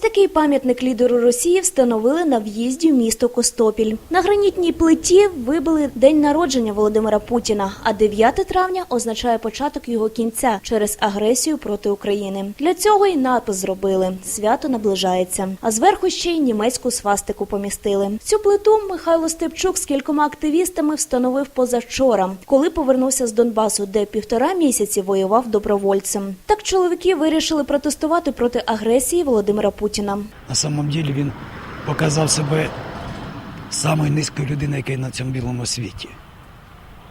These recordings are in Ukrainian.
такий пам'ятник лідеру Росії встановили на в'їзді в місто Костопіль. На гранітній плиті вибили день народження Володимира Путіна, а 9 травня означає початок його кінця через агресію проти України. Для цього і напис зробили. Свято наближається. А зверху ще й німецьку свастику помістили. Цю плиту Михайло Степчук з кількома активістами встановив позавчора, коли повернувся з Донбасу, де півтора місяці воював добровольцем. Так чоловіки вирішили протестувати проти агресії Володимира Путіна. На самом деле він показав себе самою низькою людиною, яка на цьому білому світі.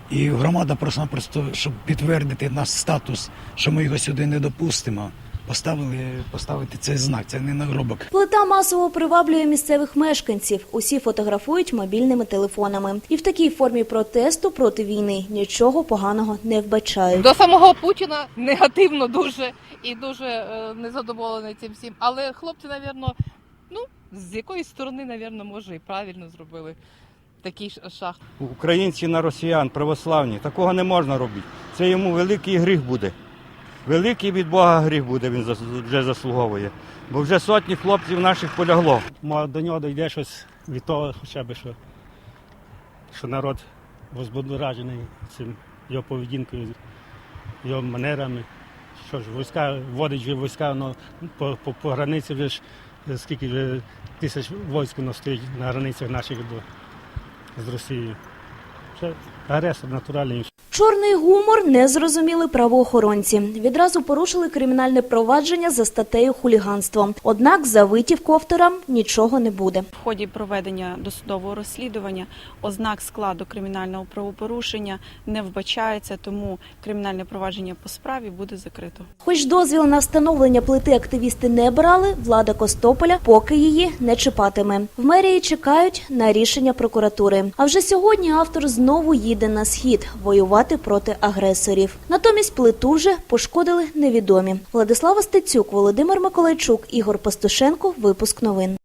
І громада просто-напросто, щоб підтвердити наш статус, що ми його сюди не допустимо, поставили поставити цей знак. Це не нагробок. Плита масово приваблює місцевих мешканців. Усі фотографують мобільними телефонами. І в такій формі протесту проти війни нічого поганого не вбачають. До самого Путіна негативно дуже і дуже е, незадоволений цим всім. Але хлопці, напевно, ну з якоїсь сторони, напевно, може і правильно зробили такий ш- шаг. Українці на росіян, православні. Такого не можна робити. Це йому великий гріх буде. Великий від Бога гріх буде, він вже заслуговує. Бо вже сотні хлопців наших полягло. До нього дійде щось від того, хоча б що, що народ возбудоражений цим його поведінкою, його манерами. Що ж, війська вводить вже війська ну, по, по, по границі вже ж скільки вже тисяч військ воно стоїть на границях наших до, з Росією. Агресор натуральний. Чорний гумор не зрозуміли правоохоронці. Відразу порушили кримінальне провадження за статтею хуліганство. Однак за витівку автора нічого не буде. В ході проведення досудового розслідування ознак складу кримінального правопорушення не вбачається, тому кримінальне провадження по справі буде закрито. Хоч дозвіл на встановлення плити активісти не брали, влада Костополя поки її не чіпатиме. В мерії чекають на рішення прокуратури. А вже сьогодні автор знову їде на схід воювати проти агресорів. Натомість плиту вже пошкодили невідомі. Владислава Стецюк, Володимир Миколайчук, Ігор Пастушенко. Випуск новин.